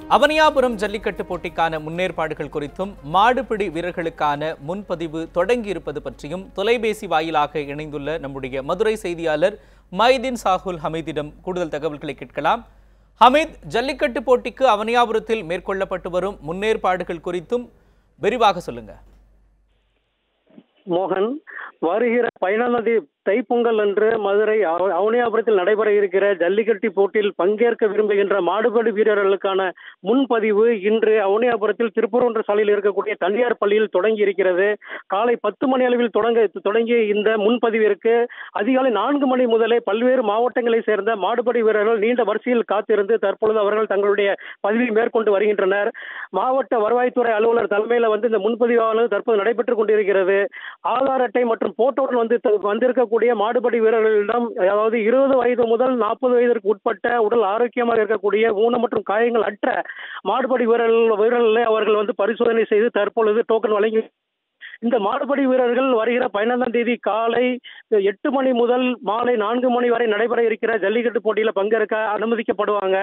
அவனியாபுரம் ஜல்லிக்கட்டு போட்டிக்கான முன்னேற்பாடுகள் குறித்தும் மாடுபிடி வீரர்களுக்கான முன்பதிவு தொடங்கியிருப்பது பற்றியும் தொலைபேசி வாயிலாக இணைந்துள்ள நம்முடைய மதுரை செய்தியாளர் மைதீன் சாகுல் ஹமீதிடம் கூடுதல் தகவல்களை கேட்கலாம். ஹமீத் ஜல்லிக்கட்டு போட்டிக்கு அவனியாபுரத்தில் மேற்கொள்ளப்பட்டு வரும் முன்னேற்பாடுகள் குறித்தும் விரிவாக சொல்லுங்க. மோகன் வருகிற பதினாலாம் தேதி தைப்பொங்கல் அன்று மதுரை அவனியாபுரத்தில் நடைபெற இருக்கிற ஜல்லிக்கட்டு போட்டியில் பங்கேற்க விரும்புகின்ற மாடுபடி வீரர்களுக்கான முன்பதிவு இன்று அவனியாபுரத்தில் திருப்பூரொன்ற சாலையில் இருக்கக்கூடிய தனியார் பள்ளியில் தொடங்கி இருக்கிறது. காலை பத்து மணி அளவில் தொடங்க தொடங்கிய இந்த முன்பதிவிற்கு அதிகாலை நான்கு மணி முதலே பல்வேறு மாவட்டங்களைச் சேர்ந்த மாடுபடி வீரர்கள் நீண்ட வரிசையில் காத்திருந்து தற்பொழுது அவர்கள் தங்களுடைய பதிவை மேற்கொண்டு வருகின்றனர். மாவட்ட வருவாய்த்துறை அலுவலர் தலைமையில் வந்து இந்த முன்பதிவானது தற்போது நடைபெற்றுக் கொண்டிருக்கிறது. ஆதார் அட்டை மற்றும் போட்டோடன் வந்து வந்திருக்க இருக்கக்கூடிய மாடுபடி வீரர்களிடம் அதாவது இருபது வயது முதல் நாற்பது வயதிற்கு உட்பட்ட உடல் ஆரோக்கியமாக இருக்கக்கூடிய ஊனம் மற்றும் காயங்கள் அற்ற மாடுபடி வீரர்கள் வீரர்களை அவர்கள் வந்து பரிசோதனை செய்து தற்பொழுது டோக்கன் வழங்கி இந்த மாடுபடி வீரர்கள் வருகிற பதினைந்தாம் தேதி காலை எட்டு மணி முதல் மாலை நான்கு மணி வரை நடைபெற இருக்கிற ஜல்லிக்கட்டு போட்டியில பங்கேற்க அனுமதிக்கப்படுவாங்க.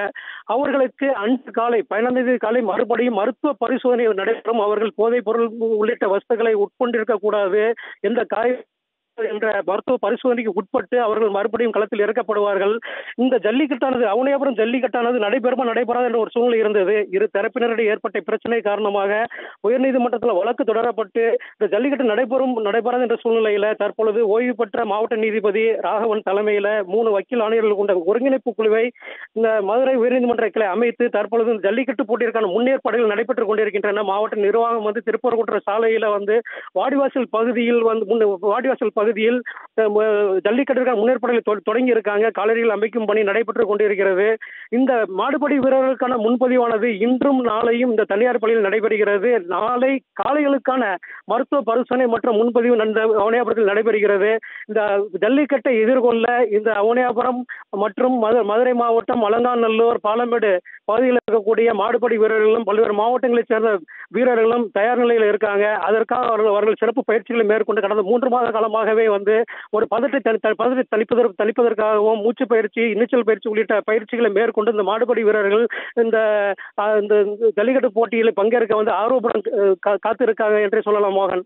அவர்களுக்கு அன்று காலை பதினைந்தாம் தேதி காலை மறுபடியும் மருத்துவ பரிசோதனை நடைபெறும். அவர்கள் போதைப் பொருள் உள்ளிட்ட வஸ்துக்களை உட்கொண்டிருக்க கூடாது எந்த காய என்ற மருத்துவ பரிசோதனைக்கு உட்பட்டு அவர்கள் மறுபடியும் களத்தில் இறக்கப்படுவார்கள். இந்த ஜல்லிக்கட்டானது அவனியாபுரம் ஜல்லிக்கட்டானது நடைபெறுமா நடைபெறாது என்ற ஒரு சூழ்நிலை இருந்தது. இரு தரப்பினரிடையே ஏற்பட்ட பிரச்சனை காரணமாக உயர்நீதிமன்றத்தில் வழக்கு தொடரப்பட்டு இந்த ஜல்லிக்கட்டு நடைபெறும் நடைபெறாது என்ற சூழ்நிலையில தற்பொழுது ஓய்வு பெற்ற மாவட்ட நீதிபதி ராகவன் தலைமையில மூணு வக்கீல் ஆணையர்கள் கொண்ட ஒருங்கிணைப்பு குழுவை இந்த மதுரை உயர்நீதிமன்ற கிளை அமைத்து தற்பொழுது இந்த ஜல்லிக்கட்டு போட்டியிற்கான முன்னேற்பாடுகள் நடைபெற்றுக் கொண்டிருக்கின்றன. மாவட்ட நிர்வாகம் வந்து திருப்பரங்குன்ற சாலையில வந்து வாடிவாசல் பகுதியில் வந்து முன்ன- வாடிவாசல் பகுதியில் அஹ், ம- ஜல்லிக்கட்டுக்கான முன்னேற்பாடுகளை தொ- தொடங்கி இருக்காங்க காலடிகள் அமைக்கும் பணி நடைபெற்றுக் கொண்டிருக்கிறது. இந்த மாடுபடி வீரர்களுக்கான முன்பதிவானது இன்றும் நாளையும் இந்த தனியார் பள்ளியில் நடைபெறுகிறது. நாளை காலைகளுக்கான மருத்துவ பரிசோதனை மற்றும் முன்பதிவு நடந்த அவனியாபுரத்தில் நடைபெறுகிறது. இந்த ஜல்லிக்கட்டை எதிர்கொள்ள இந்த அவனியாபுரம் மற்றும் மது- மதுரை மாவட்டம் அலங்காநல்லூர் பாலமேடு பகுதியில் இருக்கக்கூடிய மாடுபடி வீரர்களும் பல்வேறு மாவட்டங்களைச் சேர்ந்த வீரர்களும் தயார் நிலையில் இருக்காங்க. அதற்காக அவர்கள் அவர்கள் சிறப்பு பயிற்சிகளை மேற்கொண்டு கடந்த மூன்று மாத காலமாகவே வந்து ஒரு பதட்டை தனி த- பதட்டத்தை தணிப்பதற்கு மூச்சு பயிற்சி நீச்சல் பயிற்சி உள்ளிட்ட பயிற்சிகளை மேற்கொண்டு இந்த மாடுபடி வீரர்கள் இந்த இந்த ஜல்லிக்கட்டு போட்டியில் பங்கேற்க வந்து ஆர்வப்படம் காத்திருக்காங்க என்றே சொல்லலாம் மோகன்.